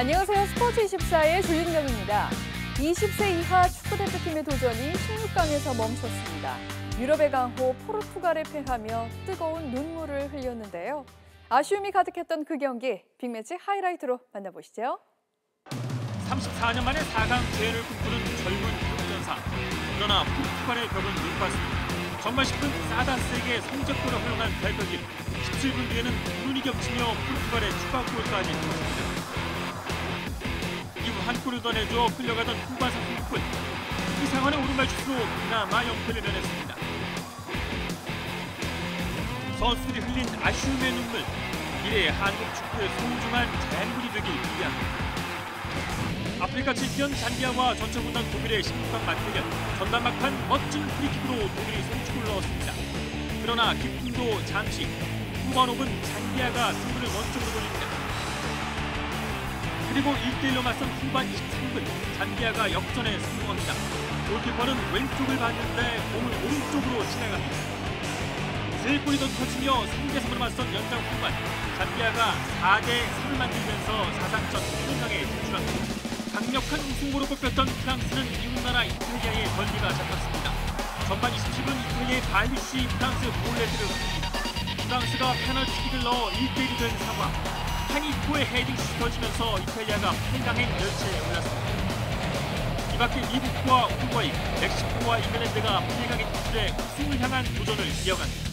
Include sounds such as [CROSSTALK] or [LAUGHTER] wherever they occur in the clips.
안녕하세요. 스포츠 24의 조윤경입니다. 20세 이하 축구 대표팀의 도전이 16강에서 멈췄습니다. 유럽의 강호 포르투갈에 패하며 뜨거운 눈물을 흘렸는데요. 아쉬움이 가득했던 그 경기 빅매치 하이라이트로 만나보시죠. 34년 만에 4강 재회를 꿈꾸는 젊은 유럽전사. 그러나 포르투갈의 벽은 높았습니다. 전반 10분 사다스에게 성적표를 허용한 대표팀. 17분 뒤에는 눈이 겹치며 포르투갈의 추가골까지 터집니다. 한 골을 더 내줘 끌려가던 후반 36분. 이상한의 오른발 슛으로 그나마 연패를 면했습니다. 선수들이 흘린 아쉬움의 눈물. 미래의 한국 축구의 소중한 쟁물이 되길 기대합니다. 아프리카 챔피언 잔비아와 전체군단 독일의 16강 맞대결 전반 막판 멋진 프리킥으로 독일이 선축을 넣었습니다. 그러나 기쁨도 잠시 후반 5분 잔비아가 승부를 원점으로 돌립니다. 그리고 1대1로 맞선 후반 23분 잔비아가 역전에 성공합니다. 골키퍼는 왼쪽을 봤는데 공을 오른쪽으로 지나갑니다. 세 골이 더 터지며 3대3으로 맞선 연장 후반 잔비아가 4대3을 만들면서 사상첫 1강에 진출합니다. 강력한 우승으로 꼽혔던 프랑스는 이웃나라 이탈리아의 권리가 잡혔습니다. 전반 27분 이탈리아의 바이시 프랑스 볼레트를 흔듭니다. 프랑스가 페널티킥을 넣어 1대1이 된 상황. 한이코의 헤딩슛이 터지면서 이탈리아가 8강행 열차에 올랐습니다. 이 밖에 미국과 우루과이, 멕시코와 잉글랜드가 8강에 진출해 우승을 향한 도전을 이어갑니다.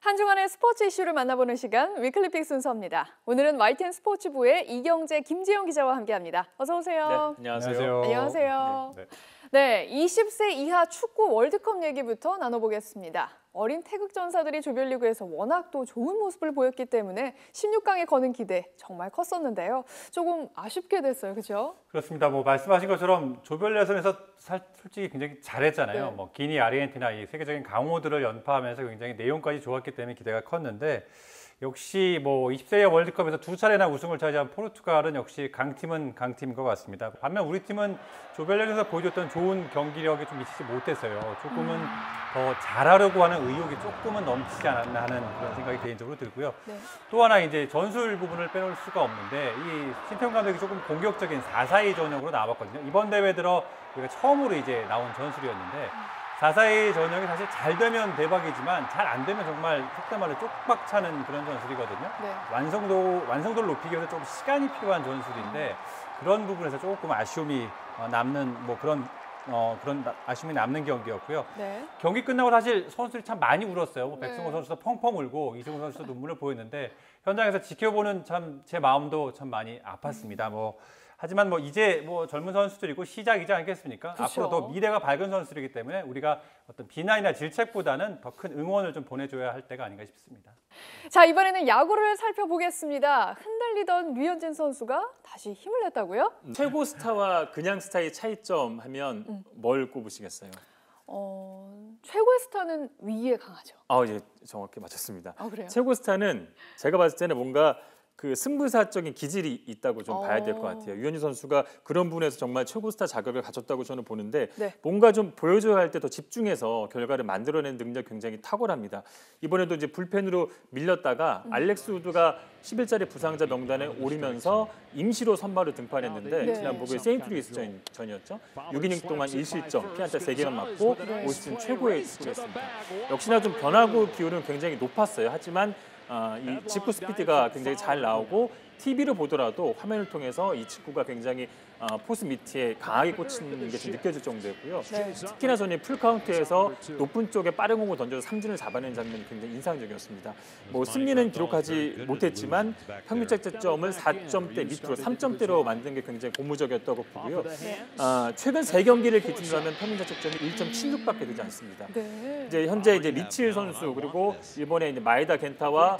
한 주간의 스포츠 이슈를 만나보는 시간 위클리픽 순서입니다. 오늘은 YTN 스포츠부의 이경재, 김지영 기자와 함께합니다. 어서 오세요. 네, 안녕하세요. 안녕하세요. 네, 네, 20세 이하 축구 월드컵 얘기부터 나눠보겠습니다. 어린 태극 전사들이 조별리그에서 워낙 또 좋은 모습을 보였기 때문에 16강에 거는 기대 정말 컸었는데요. 조금 아쉽게 됐어요, 그렇죠? 그렇습니다. 뭐 말씀하신 것처럼 조별 예선에서 살- 솔직히 굉장히 잘했잖아요. 네. 뭐 기니, 아르헨티나 이 세계적인 강호들을 연파하면서 굉장히 내용까지 좋았기 때문에 기대가 컸는데 역시 뭐 20세 월드컵에서 두 차례나 우승을 차지한 포르투갈은 역시 강팀은 강팀인 것 같습니다. 반면 우리 팀은 조별예선에서 보여줬던 좋은 경기력이 좀 미치지 못했어요. 조금은 더 잘하려고 하는 의욕이 조금은 넘치지 않았나 하는 그런 생각이 개인적으로 들고요. 네. 또 하나 이제 전술 부분을 빼놓을 수가 없는데 이 신태용 감독이 조금 공격적인 4-4-2 전형으로 나왔거든요. 이번 대회 들어 우리가 처음으로 이제 나온 전술이었는데 4-4-2 전형이 사실 잘 되면 대박이지만 잘 안 되면 정말 속된 말로 쪽박 차는 그런 전술이거든요. 네. 완성도 완성도를 높이기 위해서 좀 시간이 필요한 전술인데 그런 부분에서 조금 아쉬움이 어, 남는 뭐 그런 어, 그런 나- 아쉬움이 남는 경기였고요. 네. 경기 끝나고 사실 선수들이 참 많이 울었어요. 뭐 네. 백승호 선수도 펑펑 울고 이승우 선수도 눈물을 보였는데 현장에서 지켜보는 참 제 마음도 참 많이 아팠습니다. 뭐 하지만 뭐 이제 뭐 젊은 선수들이고 시작이지 않겠습니까? 그렇죠. 앞으로 더 미래가 밝은 선수들이기 때문에 우리가 어떤 비난이나 질책보다는 더 큰 응원을 좀 보내줘야 할 때가 아닌가 싶습니다. 자, 이번에는 야구를 살펴보겠습니다. 흔들리던 류현진 선수가 다시 힘을 냈다고요? 최고 스타와 그냥 스타의 차이점 하면 음. 뭘 꼽으시겠어요? 어, 최고의 스타는 위에 강하죠. 아, 예, 정확히 맞췄습니다. 아, 그래요? 최고 스타는 제가 봤을 때는 뭔가 그 승부사적인 기질이 있다고 좀 봐야 될것 어. 같아요. 유현진 선수가 그런 부분에서 정말 최고 스타 자격을 가졌다고 저는 보는데 네. 뭔가 좀 보여줘야 할 때 더 집중해서 결과를 만들어낸 능력 굉장히 탁월합니다. 이번에도 이제 불펜으로 밀렸다가 음. 알렉스 우드가 10일짜리 부상자 명단에 오르면서 임시로 선발로 등판했는데 네. 지난 목요일 세인트루이스 전, 전이었죠. 6이닝 동안 1실점, 피안타 3개만 맞고 네. 올 시즌 최고의 했습니다. 역시나 좀 변화구 비율은 굉장히 높았어요. 하지만 아, 이 직구 스피드가 굉장히 잘 나오고 TV로 보더라도 화면을 통해서 이 직구가 굉장히 아, 포스 밑에 강하게 꽂히는 게 좀 느껴질 정도였고요. 네. 특히나 저는 풀 카운트에서 높은 쪽에 빠른 공을 던져서 삼진을 잡아낸 장면이 굉장히 인상적이었습니다. 뭐 승리는 기록하지 못했지만 평균 자책점을 4점대 밑으로 3점대로 만든 게 굉장히 고무적이었다고 보고요. 아, 최근 세 경기를 기준으로 하면 평균 자책점이 1.76밖에 되지 않습니다. 네. 이제 현재 이제 리칠 선수 그리고 일본의 이제 마에다 겐타와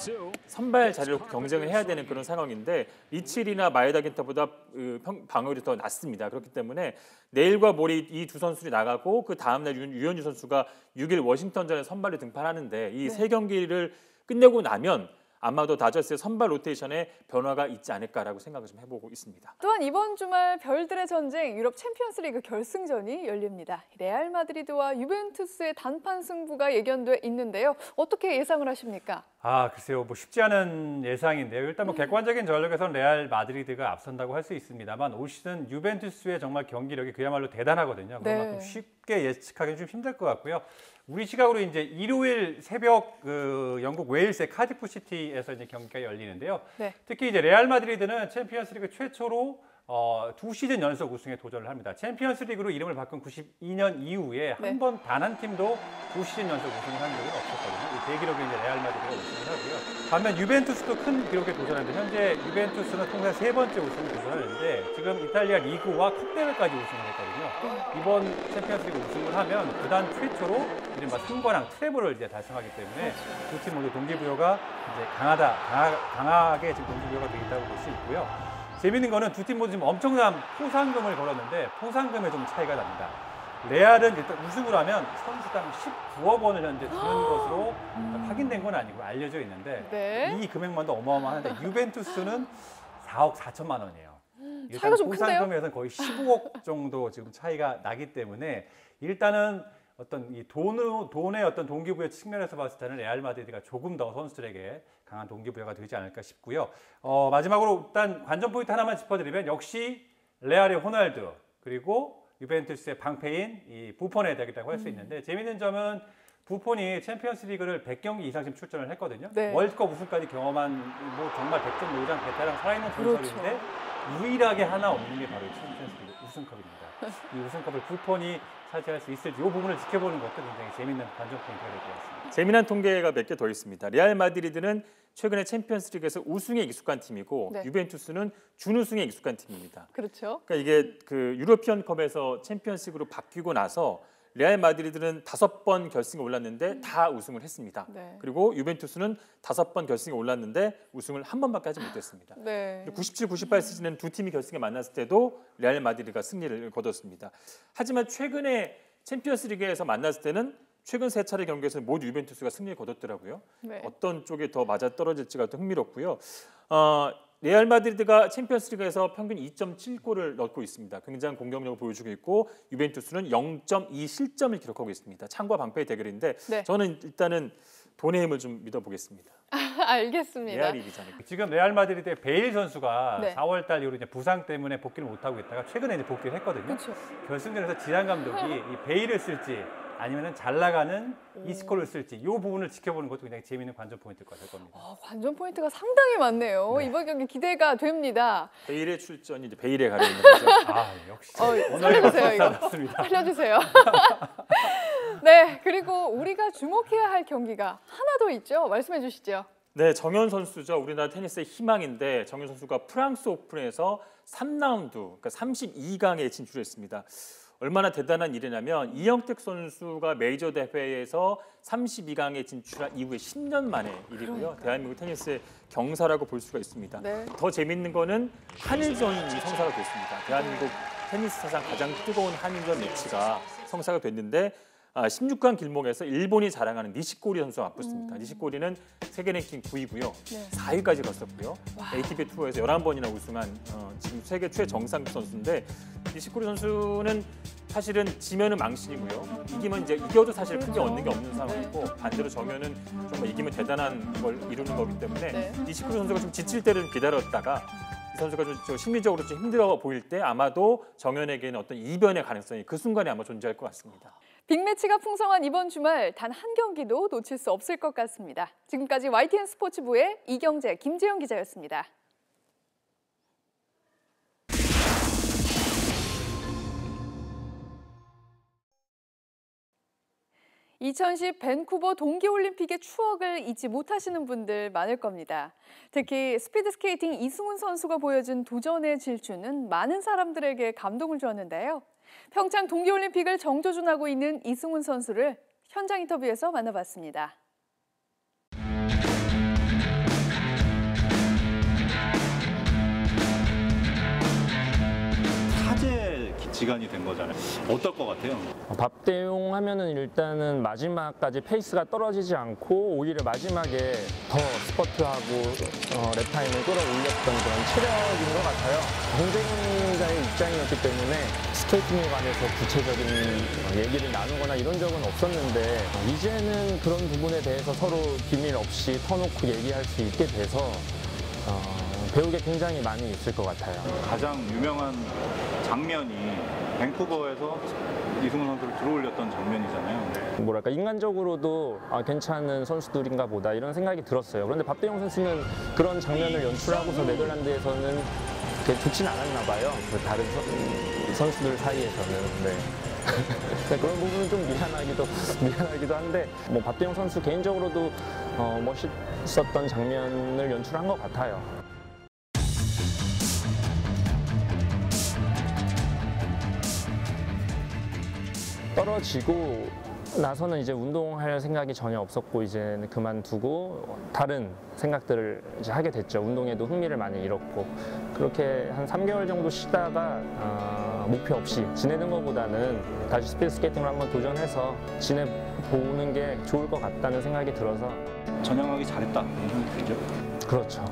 선발 자리로 경쟁을 해야 되는 그런 상황인데 리칠이나 마에다 겐타보다 그 평- 방어율이 더 낮습니다. 그렇기 때문에 내일과 모레 이 두 선수들이 나가고 그 다음 날 유- 유현주 선수가 6일 워싱턴전에 선발로 등판하는데 이세 경기를 끝내고 나면 아마도 다저스의 선발 로테이션에 변화가 있지 않을까라고 생각을 좀 해보고 있습니다. 또한 이번 주말 별들의 전쟁 유럽 챔피언스리그 결승전이 열립니다. 레알 마드리드와 유벤투스의 단판 승부가 예견돼 있는데요. 어떻게 예상을 하십니까? 아 글쎄요 뭐 쉽지 않은 예상인데요. 일단 뭐 객관적인 전력에서는 레알 마드리드가 앞선다고 할 수 있습니다만 올 시즌 유벤투스의 정말 경기력이 그야말로 대단하거든요. 네. 그만큼 쉽게 예측하기는 좀 힘들 것 같고요. 우리 시각으로 이제 일요일 새벽 그 영국 웨일스의 카디프 시티에서 이제 경기가 열리는데요. 네. 특히 이제 레알 마드리드는 챔피언스리그 최초로 어, 두 시즌 연속 우승에 도전을 합니다. 챔피언스 리그로 이름을 바꾼 92년 이후에 네. 한번 단 한 팀도 두 시즌 연속 우승을 한 적은 없었거든요. 이 대기록에 이제 레알 마드리드가 우승을 하고요. 반면 유벤투스도 큰 기록에 도전하는데 현재 유벤투스는 통산 세 번째 우승을 도전하는데 지금 이탈리아 리그와 컵대회까지 우승을 했거든요. 이번 챔피언스 리그 우승을 하면 구단 최초로 이른바 승관왕 트래블을 이제 달성하기 때문에 두 팀 모두 동기부여가 이제 강하다, 강하, 강하게 지금 동기부여가 되어 있다고 볼 수 있고요. 재밌는 거는 두 팀 모두 지금 엄청난 포상금을 걸었는데 포상금에 좀 차이가 납니다. 레알은 일단 우승을 하면 선수당 19억 원을 현재 주는 것으로 확인된 건 아니고 알려져 있는데 네. 이 금액만도 어마어마한데 [LAUGHS] 유벤투스는 4억 4천만 원이에요. 일단 차이가 좀? 포상금에서는 거의 15억 정도 지금 차이가 나기 때문에 일단은 어떤 이 돈으로 돈의 어떤 동기부여 측면에서 봤을 때는 레알 마드리드가 조금 더 선수들에게 강한 동기부여가 되지 않을까 싶고요. 어, 마지막으로 일단 관전 포인트 하나만 짚어드리면 역시 레알의 호날두 그리고 유벤투스의 방패인 이 부폰의 대결이라고 할수 있는데 재밌는 점은 부폰이 챔피언스리그를 100경기 이상 지금 출전을 했거든요. 네. 월드컵 우승까지 경험한 뭐 정말 100점 노장 베테랑 살아있는 그렇죠. 전설인데 유일하게 하나 없는 게 바로 이 챔피언스리그 우승컵입니다. 이 우승컵을 부폰이 차지할 수 있을지 이 부분을 지켜보는 것도 굉장히 재밌는 관전 포인트가 될 것 같습니다. 재미난 통계가 몇 개 더 있습니다. 레알 마드리드는 최근에 챔피언스리그에서 우승에 익숙한 팀이고 네. 유벤투스는 준우승에 익숙한 팀입니다. 그렇죠. 그러니까 이게 그 유로피언컵에서 챔피언스리그로 바뀌고 나서 레알 마드리드는 다섯 번 결승에 올랐는데 다 우승을 했습니다. 네. 그리고 유벤투스는 다섯 번 결승에 올랐는데 우승을 한 번밖에 하지 못했습니다. 네. 97, 98 시즌은 두 팀이 결승에 만났을 때도 레알 마드리드가 승리를 거뒀습니다. 하지만 최근에 챔피언스리그에서 만났을 때는 최근 세 차례 경기에서 모두 유벤투스가 승리를 거뒀더라고요. 네. 어떤 쪽이 더 맞아 떨어질지가 또 흥미롭고요. 어, 레알 마드리드가 챔피언스리그에서 평균 2.7골을 넣고 있습니다. 굉장한 공격력을 보여주고 있고 유벤투스는 0.2 실점을 기록하고 있습니다. 창과 방패의 대결인데 네. 저는 일단은 돈의 힘을 좀 믿어보겠습니다. [LAUGHS] 알겠습니다. 레알이 이기잖아요. 지금 레알 마드리드의 베일 선수가 네. 4월 달 이후로 이제 부상 때문에 복귀를 못 하고 있다가 최근에 이제 복귀를 했거든요. 그렇죠. 결승전에서 지단 감독이 이 베일을 쓸지 아니면은 잘 나가는 이스코를 쓸지 이 부분을 지켜보는 것도 굉장히 재미있는 관전 포인트일 것 같을 겁니다. 어, 관전 포인트가 상당히 많네요. 네. 이번 경기 기대가 됩니다. 베일의 출전이 이제 베일에 가려 있는 거죠. [LAUGHS] 아 역시 어, 오늘 살려주세요, 이거. 알려주세요. [LAUGHS] 네, 그리고 우리가 주목해야 할 경기가 하나 더 있죠. 말씀해 주시죠. 네, 정현 선수죠. 우리나라 테니스의 희망인데 정현 선수가 프랑스 오픈에서 3라운드, 그러니까 32강에 진출했습니다. 얼마나 대단한 일이냐면 이영택 선수가 메이저 대회에서 32강에 진출한 이후에 10년 만의 일이고요. 그러니까요. 대한민국 테니스의 경사라고 볼 수가 있습니다. 네. 더 재밌는 거는 한일전이 성사가 됐습니다. 대한민국 테니스 사상 가장 뜨거운 한일전 매치가 성사가 됐는데 아, 16강 길목에서 일본이 자랑하는 니시코리 선수와 맞붙습니다. 니시코리는 세계 랭킹 9위고요. 음. 네. 4위까지 갔었고요. ATP 투어에서 11번이나 우승한 어, 지금 세계 최정상 선수인데 니시코리 선수는 사실은 지면은 망신이고요. 이기면 이제 이겨도 사실 크게 그렇죠. 얻는 게 없는 상황이고 반대로 정면은 정말 이기면 대단한 걸 이루는 거기 때문에 네. 니시코리 선수가 좀 지칠 때를 좀 기다렸다가 이 선수가 좀, 좀 심리적으로 좀 힘들어 보일 때 아마도 정현에게는 어떤 이변의 가능성이 그 순간에 아마 존재할 것 같습니다. 빅매치가 풍성한 이번 주말 단 한 경기도 놓칠 수 없을 것 같습니다. 지금까지 YTN 스포츠부의 이경재, 김재영 기자였습니다. (2010) 밴쿠버 동계올림픽의 추억을 잊지 못하시는 분들 많을 겁니다. 특히 스피드스케이팅 이승훈 선수가 보여준 도전의 질주는 많은 사람들에게 감동을 주었는데요. 평창 동계올림픽을 정조준하고 있는 이승훈 선수를 현장 인터뷰에서 만나봤습니다. 지간이 된 거잖아요. 어떨 것 같아요? 어, 밥대용 하면은 일단은 마지막까지 페이스가 떨어지지 않고 오히려 마지막에 더 스퍼트하고 어, 랩타임을 끌어올렸던 그런 체력인 것 같아요. 경쟁자의 입장이었기 때문에 스케이팅에 관해서 구체적인 어, 얘기를 나누거나 이런 적은 없었는데 어, 이제는 그런 부분에 대해서 서로 비밀 없이 터놓고 얘기할 수 있게 돼서 어, 배울 게 굉장히 많이 있을 것 같아요. 가장 유명한 장면이 밴쿠버에서 이승훈 선수를 들어올렸던 장면이잖아요. 뭐랄까 인간적으로도 아, 괜찮은 선수들인가 보다 이런 생각이 들었어요. 그런데 밥대용 선수는 그런 장면을 연출하고서 네덜란드에서는 좋진 않았나 봐요. 그 다른 선, 선수들 사이에서는. 네. 네, 그런 부분은 좀 미안하기도 [LAUGHS] 미안하기도 한데 뭐 밥대용 선수 개인적으로도 어, 멋있었던 장면을 연출한 것 같아요. 떨어지고 나서는 이제 운동할 생각이 전혀 없었고 이제 그만두고 다른 생각들을 이제 하게 됐죠. 운동에도 흥미를 많이 잃었고 그렇게 한 3개월 정도 쉬다가 어, 목표 없이 지내는 것보다는 다시 스피드 스케이팅을 한번 도전해서 지내보는 게 좋을 것 같다는 생각이 들어서 전향하기 잘했다 이런 생각이 들죠. 그렇죠.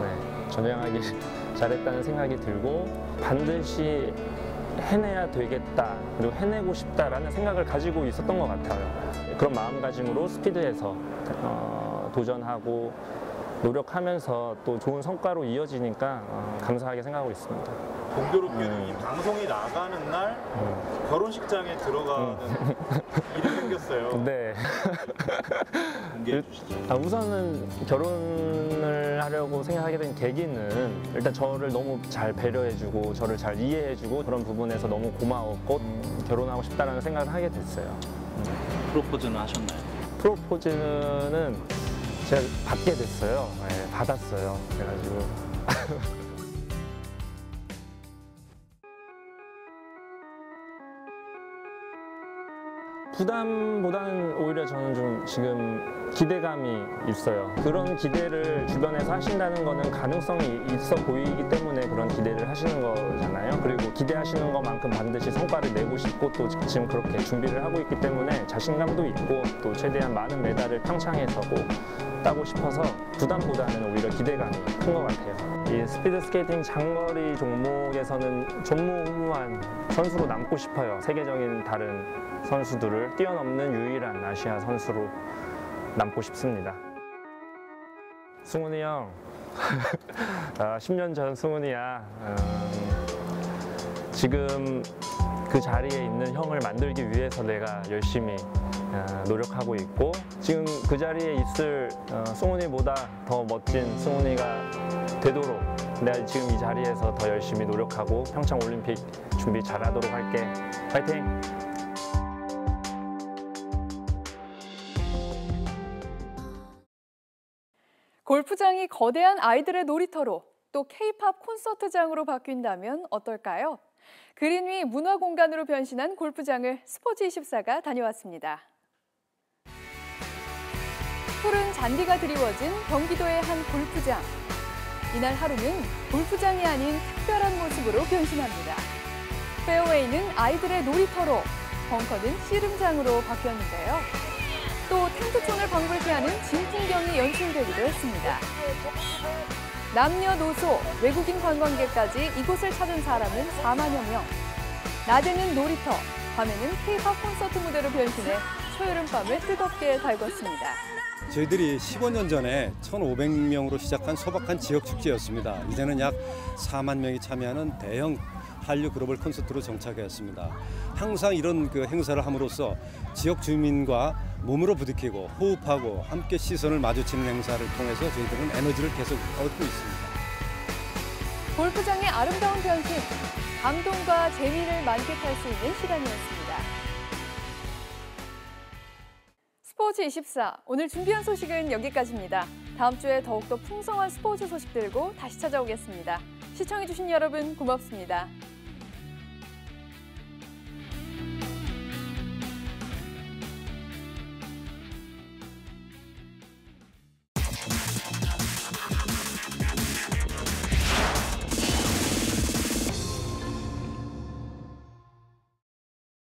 네, 전향하기 [LAUGHS] 잘했다는 생각이 들고 반드시 해내야 되겠다 그리고 해내고 싶다라는 생각을 가지고 있었던 것 같아요. 그런 마음가짐으로 스피드에서 어, 도전하고 노력하면서 또 좋은 성과로 이어지니까 어, 감사하게 생각하고 있습니다. 공교롭게도 이 방송이 나가는 날 결혼식장에 들어가는 일이 생겼어요. [LAUGHS] 네. 공개해 주시죠. 아, 우선은 결혼을 하려고 생각하게 된 계기는 일단 저를 너무 잘 배려해주고 저를 잘 이해해주고 그런 부분에서 너무 고마웠고 결혼하고 싶다라는 생각을 하게 됐어요. 프로포즈는 하셨나요? 프로포즈는 제가 받게 됐어요. 네, 받았어요. 그래가지고 [LAUGHS] 부담보다는 오히려 저는 좀 지금 기대감이 있어요. 그런 기대를 주변에서 하신다는 거는 가능성이 있어 보이기 때문에 그런 기대를 하시는 거잖아요. 그리고 기대하시는 것만큼 반드시 성과를 내고 싶고 또 지금 그렇게 준비를 하고 있기 때문에 자신감도 있고 또 최대한 많은 메달을 평창에서 꼭 따고 싶어서 부담보다는 오히려 기대감이 큰 것 같아요. 이 스피드 스케이팅 장거리 종목에서는 전무후무한 선수로 남고 싶어요. 세계적인 다른 선수들을 뛰어넘는 유일한 아시아 선수로 남고 싶습니다. 승훈이 형, [LAUGHS] 아, 10년 전 승훈이야. 음, 지금 그 자리에 있는 형을 만들기 위해서 내가 열심히 어, 노력하고 있고 지금 그 자리에 있을 어, 승훈이보다 더 멋진 승훈이가 되도록 내가 지금 이 자리에서 더 열심히 노력하고 평창 올림픽 준비 잘하도록 할게. 파이팅! 골프장이 거대한 아이들의 놀이터로 또 K-팝 콘서트장으로 바뀐다면 어떨까요? 그린 위 문화 공간으로 변신한 골프장을 스포츠24가 다녀왔습니다. 푸른 잔디가 드리워진 경기도의 한 골프장. 이날 하루는 골프장이 아닌 특별한 모습으로 변신합니다. 페어웨이는 아이들의 놀이터로, 벙커는 씨름장으로 바뀌었는데요. 또 텐트촌을 방불케 하는 진풍경이 연출되기도 했습니다. 남녀노소, 외국인 관광객까지 이곳을 찾은 사람은 4만여 명. 낮에는 놀이터, 밤에는 K-팝 콘서트 무대로 변신해 초여름 밤을 뜨겁게 달궜습니다. 저희들이 15년 전에 1,500명으로 시작한 소박한 지역 축제였습니다. 이제는 약 4만 명이 참여하는 대형 한류 글로벌 콘서트로 정착하였습니다. 항상 이런 그 행사를 함으로써 지역 주민과 몸으로 부딪히고 호흡하고 함께 시선을 마주치는 행사를 통해서 저희들은 에너지를 계속 얻고 있습니다. 골프장의 아름다운 변신, 감동과 재미를 만끽할 수 있는 시간이었습니다. 스포츠 24 오늘 준비한 소식은 여기까지입니다. 다음 주에 더욱더 풍성한 스포츠 소식 들고 다시 찾아오겠습니다. 시청해주신 여러분 고맙습니다.